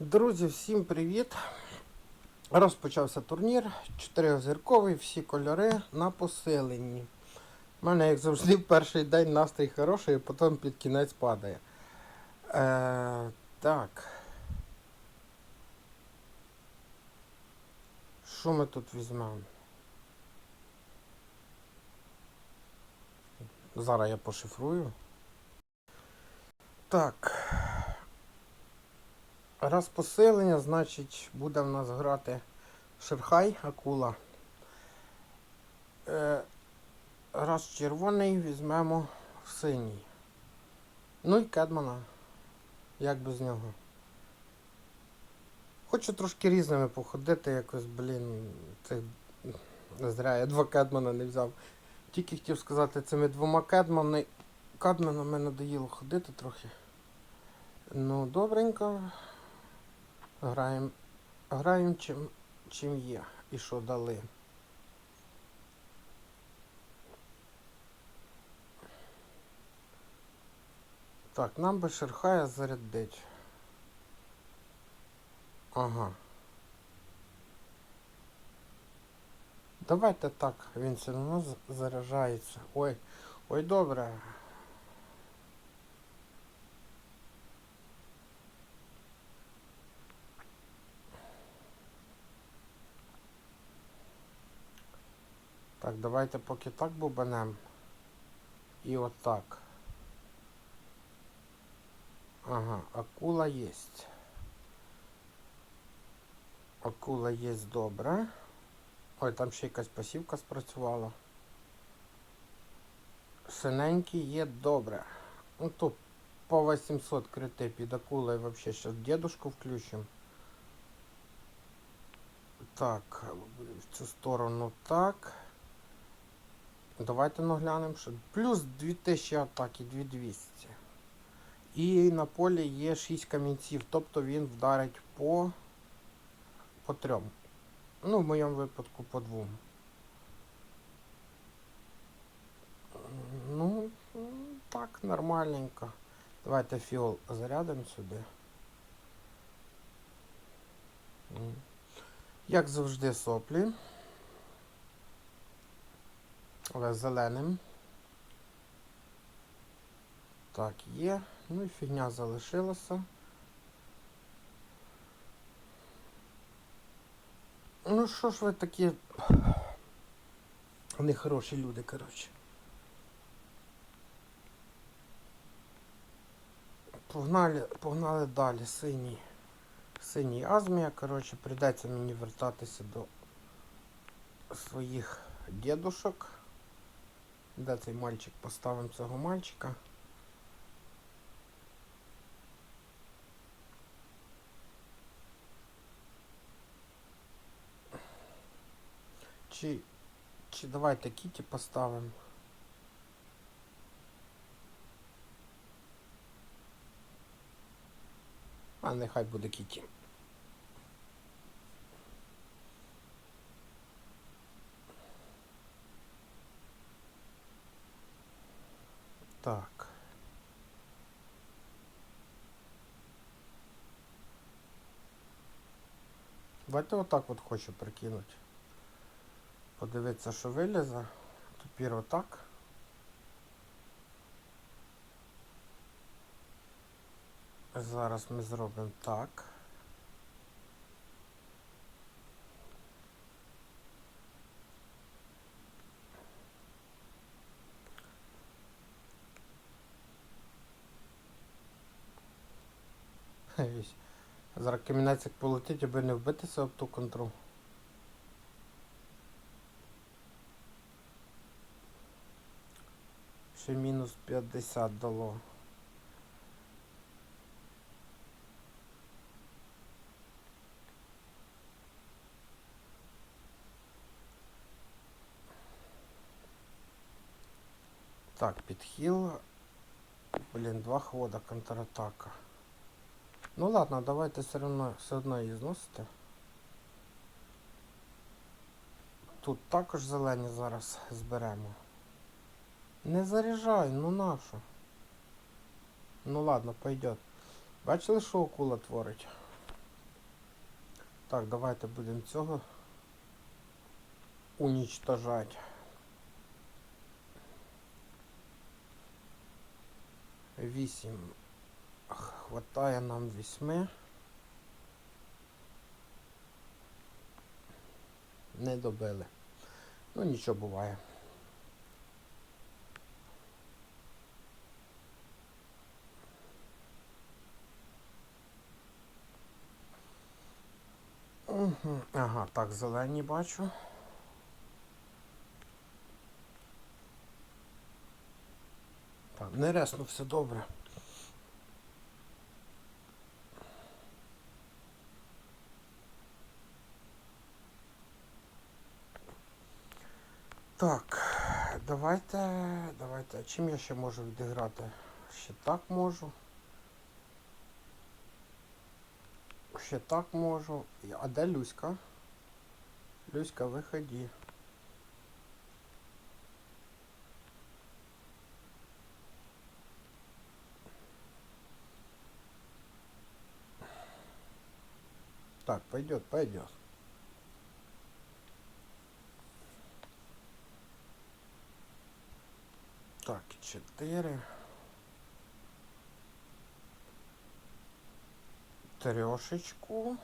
Друзі, всім привіт! Розпочався турнір. Чотиризірковий, всі кольори на посиленні. У мене, як завжди, в перший день настрій хороший, а потім під кінець падає. Е, так. Що ми тут візьмемо? Зараз я пошифрую. Так. Раз посилення, значить, буде в нас грати Шерхай Акула. Е, раз червоний візьмемо синій. Ну і Кедмана. Як без нього. Хочу трошки різними походити, якось, блін, цих зря я два Кедмана не взяв. Тільки хотів сказати, цими двома Кедмани. Кедманами надоїло ходити трохи. Ну, добренько. Граємо граєм чим, чим є і що дали. Так, нам би Шерхая зарядить. Ага. Давайте так, він все одно заряджається. Ой, ой, добре. Так, давайте поки так бубанем. І отак. Ага, акула єсть. Акула є добре. Ой, там ще якась пасівка спрацювала. Синенький є добре. Ну тут по 800 крити під акулою вообще сейчас дедушку включим. Так, в цю сторону так. Давайте наглянемо, що плюс 2000 атаки, 2200. І на полі є 6 камінців, тобто він вдарить по, по трьом. Ну, в моєму випадку по двом. Ну, так, нормальненько. Давайте фіол зарядимо сюди. Як завжди, соплі. Але зеленим. Так, є. Ну і фігня залишилася. Ну що ж ви такі нехороші люди, коротше. Погнали, погнали далі, синій. Синій азмія, коротше, прийдеться мені вертатися до своїх дідушок. Де цей мальчик? Поставимо цього мальчика. Чи, чи давайте Кіті поставимо. А нехай буде Кіті. Так. Давайте отак от хочу прикинути. Подивитися, що вилізе. Тепер отак. Зараз ми зробимо так. Вісь. Зараз камінець як аби не вбитися об ту контру. Ще мінус 50 дало. Так, підхил. Блін, два хода, контратака. Ну ладно, давайте все одно, все одно її зносити. Тут також зелені зараз зберемо. Не заряджай, ну нащо? Ну ладно, пойдет. Бачили, що акула творить? Так, давайте будемо цього уничтожать. Вісім. Хватає нам вісьми. Не добили. Ну нічого буває. Ага, так, зелені бачу. Так, не ресно все добре. Так, давайте, давайте. А Чим я ще можу відіграти? Ще так можу. Ще так можу. І- А де Люська? Люська, виходи. Так, пойдет, пойдет. Так, четыре. Трьошечку.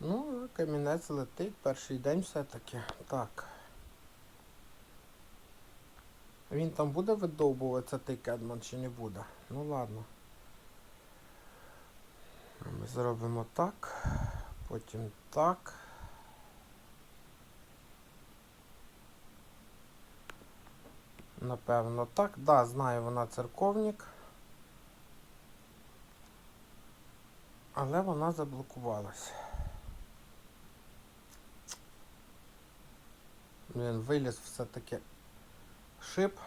Ну, камінець летить, перший день все-таки. Так. Він там буде видовбуватися той кедман чи не буде? Ну ладно. Ми зробимо так, потім так. Напевно, так. Да, знаю, вона церковник. Але вона заблокувалась. Він виліз все-таки шип.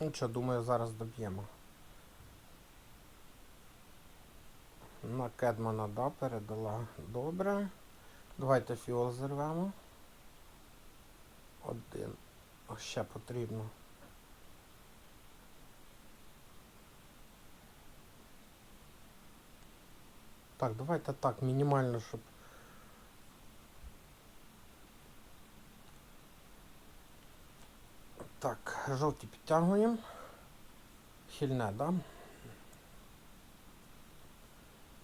Ну що, думаю, зараз доб'ємо. На Кедмана, да, передала. Добре. Давайте фіол зірвемо. Один. О, ще потрібно. Так, давайте так, мінімально, щоб. Так, жовті підтягуємо. Хільне, да?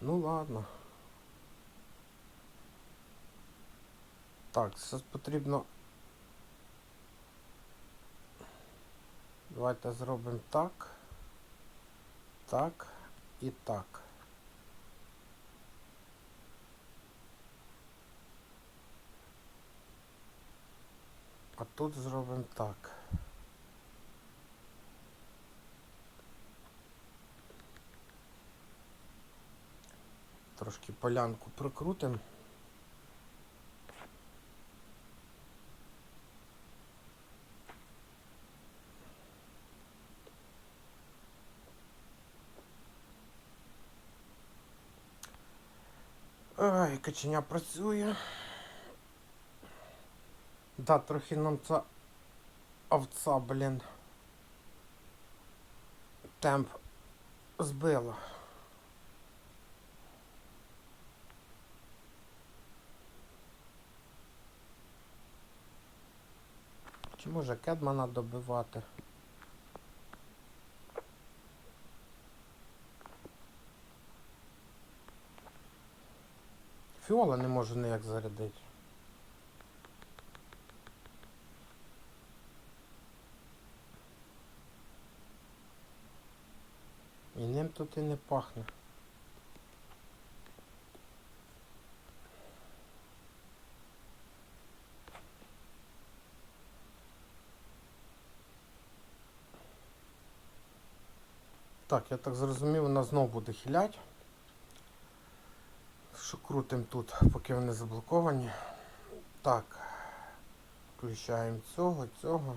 Ну ладно. Так, зараз потрібно. Давайте зробимо так. Так і так. А тут зробимо так. Трошки полянку прокрутимо. Каченя працює. Да, трохи нам ця овца, блін. Темп збила. Чи може Кедмана добивати? Фіола не можу ніяк зарядити. І ним тут і не пахне. Так, я так зрозумів, вона знов буде хилять. Що крутим тут, поки вони заблоковані. Так. Включаємо цього, цього.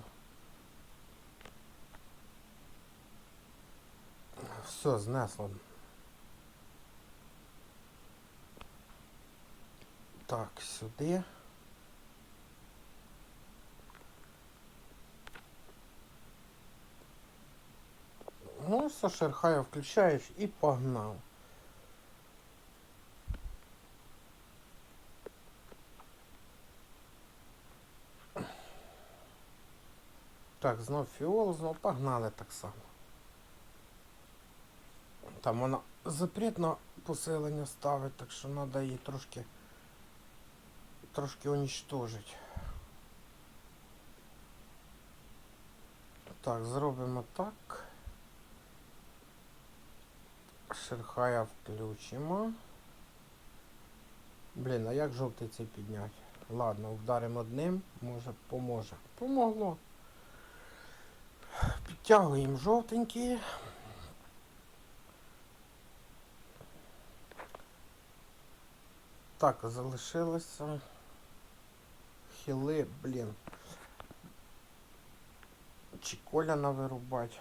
Все, знесло. Так, сюди. Ну, все, шерхая включаєш і погнав. Так, знов фіол, знов погнали так само. Там вона запрет на посилення ставить, так що треба її трошки трошки уничтожить. Так, зробимо так. Шерхая включимо. Блін, а як жовтий цей підняти? Ладно, вдаримо одним, може поможе. Помогло. Підтягуємо жовтенький. Так, залишилося. Хіли, блін. Чи коляна вирубати.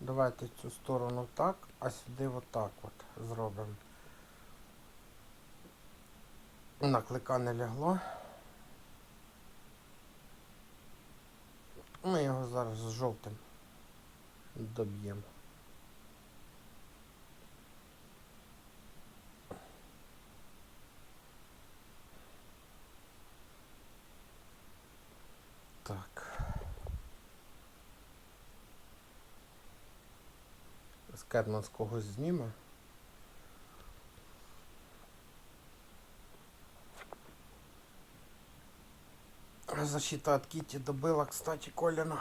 Давайте цю сторону так, а сюди отак от зробимо. На клика не лягло. Ми його зараз з жовтим доб'ємо. Так. Скедман з когось зніме. Защита от Кити добила, кстати, Колина.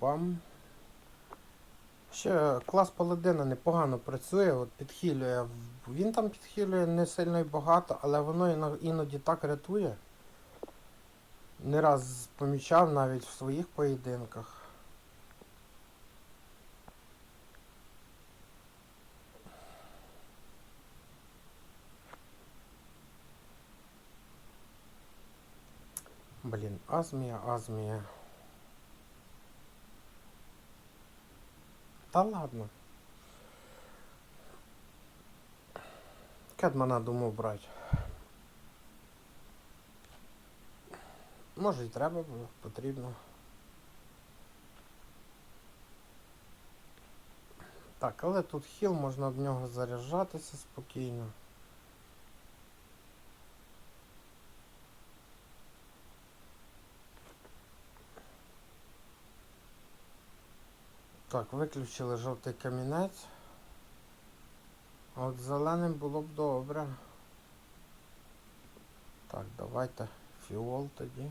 Бам. Ще клас паладина непогано працює, от підхилює. Він там підхилює не сильно і багато, але воно іноді так рятує. Не раз помічав навіть в своїх поєдинках. Блін, азмія, азмія. Та ладно. Кедмана думав брати. Може і треба було, потрібно. Так, але тут хіл, можна в нього заряджатися спокійно. Так, виключили жовтий камінець. От зеленим було б добре. Так, давайте фіол тоді.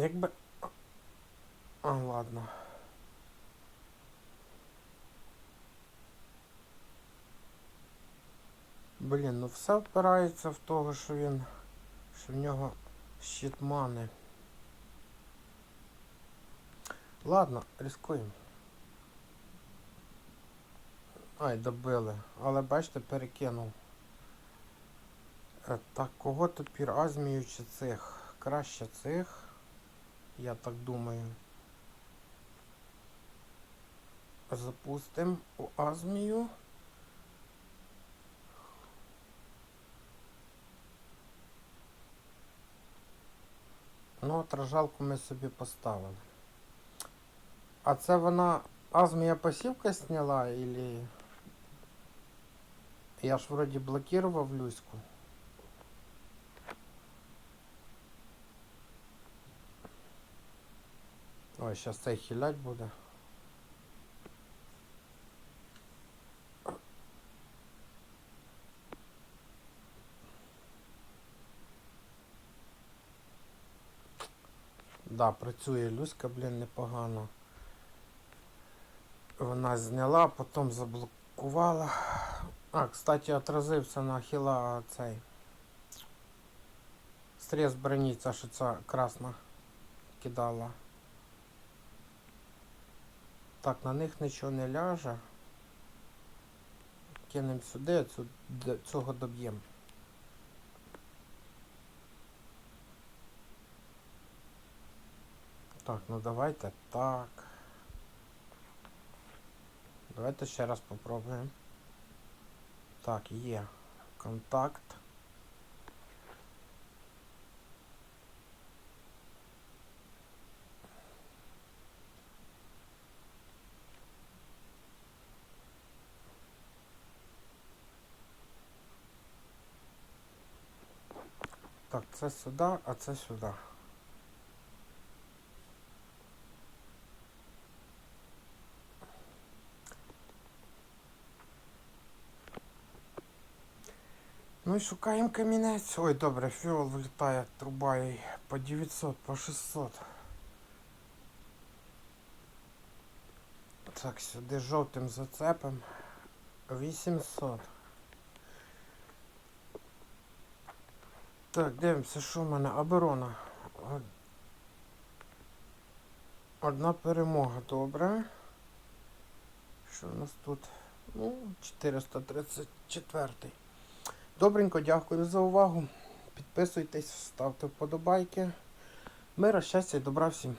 Якби. А, ладно. Блін, ну все впирається в того, що він. що в нього щит мани. Ладно, рискуємо. Ай, добили. Але бачите, перекинув. Е, Так, кого тепер азмію чи цих? Краще цих. Я так думаю. Запустимо у азмію. Ну, отражалку ми собі поставили. А це вона азмія посівка сняла или... Я ж вроді блокував Люську. Ой, зараз цей хилять буде. Да, працює Люська, блін, непогано. Вона зняла, потім заблокувала. А, кстати, отразився на хіла цей. Стрес броні, ця що ця красна кидала. Так, на них нічого не ляже. кинемо сюди, цю, цього доб'ємо. Так, ну давайте так. Давайте ще раз попробуємо. Так, є. Контакт. Так, це сюди, а це сюди. І шукаємо камінець. Ой, добре, фіол влітає, труба і по 900, по 600. Так, сюди жовтим зацепим. 800. Так, дивимося, що в мене оборона. Одна перемога, добре. Що у нас тут? Ну, 434. Добренько, дякую за увагу. Підписуйтесь, ставте вподобайки. Мира, щастя і добра всім.